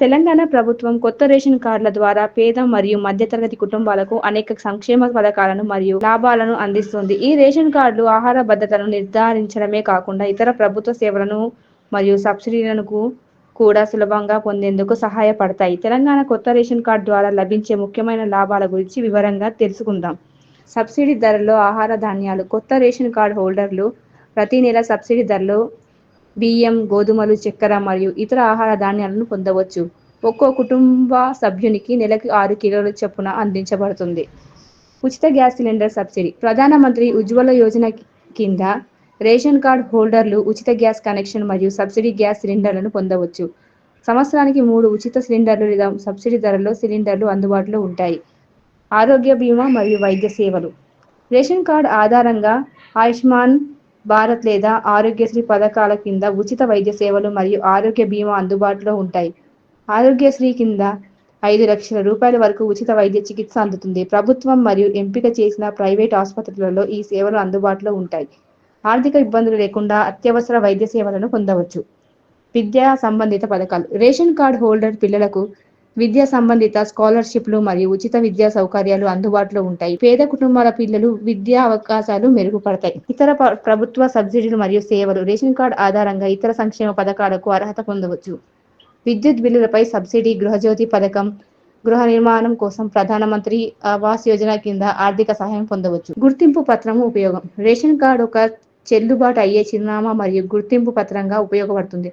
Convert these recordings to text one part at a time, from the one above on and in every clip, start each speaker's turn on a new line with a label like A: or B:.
A: తెలంగాణ ప్రభుత్వం కొత్త రేషన్ కార్డుల ద్వారా పేద మరియు మధ్యతరగతి కుటుంబాలకు అనేక సంక్షేమ పథకాలను మరియు లాభాలను అందిస్తుంది. ఈ రేషన్ కార్డులు ఆహార భద్రతను నిర్ధారించడమే కాకుండా ఇతర ప్రభుత్వ సేవలను మరియు సబ్సిడీలను కూడా సులభంగా పొందేందుకు సహాయపడతాయి. తెలంగాణ కొత్త రేషన్ కార్డు ద్వారా లభించే ముఖ్యమైన లాభాల గురించి వివరంగా తెలుసుకుందాం. సబ్సిడీ ధరల్లో ఆహార ధాన్యాలు కొత్త రేషన్ కార్డు హోల్డర్లు ప్రతి నెల సబ్సిడీ ధరలో బియ్యం, గోధుమలు, చక్కెర మరియు ఇతర ఆహార ధాన్యాలను పొందవచ్చు. ఒక్కో కుటుంబ సభ్యునికి నెలకు ఆరు కిలోల చొప్పున అందించబడుతుంది. ఉచిత gas cylinder subsidy Pradhan Mantri Ujjwala Yojana కింద రేషన్ కార్డ్ హోల్డర్లు ఉచిత గ్యాస్ కనెక్షన్ మరియు సబ్సిడీ గ్యాస్ సిలిండర్లను పొందవచ్చు. సంవత్సరానికి మూడు ఉచిత సిలిండర్లు లేదా సబ్సిడీ ధరలో సిలిండర్లు అందుబాటులో ఉంటాయి. ఆరోగ్య బీమా మరియు వైద్య సేవలు రేషన్ కార్డ్ ఆధారంగా ఆయుష్మాన్ భారత్ లేదా ఆరోగ్యశ్రీ పథకాల కింద ఉచిత వైద్య సేవలు మరియు ఆరోగ్య బీమా అందుబాటులో ఉంటాయి. ఆరోగ్యశ్రీ కింద ఐదు లక్షల రూపాయల వరకు ఉచిత వైద్య చికిత్స అందుతుంది. ప్రభుత్వం మరియు ఎంపిక చేసిన ప్రైవేట్ ఆసుపత్రులలో ఈ సేవలు అందుబాటులో ఉంటాయి. ఆర్థిక ఇబ్బందులు లేకుండా అత్యవసర వైద్య సేవలను పొందవచ్చు. విద్యా సంబంధిత పథకాలు రేషన్ కార్డు హోల్డర్ పిల్లలకు విద్యా సంబంధిత స్కాలర్షిప్లు మరియు ఉచిత విద్యా సౌకర్యాలు అందుబాటులో ఉంటాయి. పేద కుటుంబాల పిల్లలు విద్యా అవకాశాలు మెరుగుపడతాయి. ఇతర ప్రభుత్వ సబ్సిడీలు మరియు సేవలు రేషన్ కార్డు ఆధారంగా ఇతర సంక్షేమ పథకాలకు అర్హత పొందవచ్చు. విద్యుత్ బిల్లులపై సబ్సిడీ గృహజ్యోతి పథకం గృహ నిర్మాణం కోసం ప్రధాన మంత్రి ఆవాస్ యోజన కింద ఆర్థిక సహాయం పొందవచ్చు. గుర్తింపు పత్రం ఉపయోగం రేషన్ కార్డు ఒక చెల్లుబాటు అయ్యే చిరునామా మరియు గుర్తింపు పత్రంగా ఉపయోగపడుతుంది.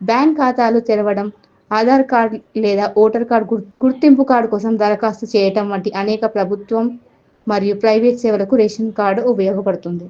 A: బ్యాంక్ ఖాతాలు తెరవడం, ఆధార్ కార్డ్ లేదా ఓటర్ కార్డు గుర్తింపు కార్డు కోసం దరఖాస్తు చేయటం వంటి అనేక ప్రభుత్వం మరియు ప్రైవేట్ సేవలకు రేషన్ కార్డు ఉపయోగపడుతుంది.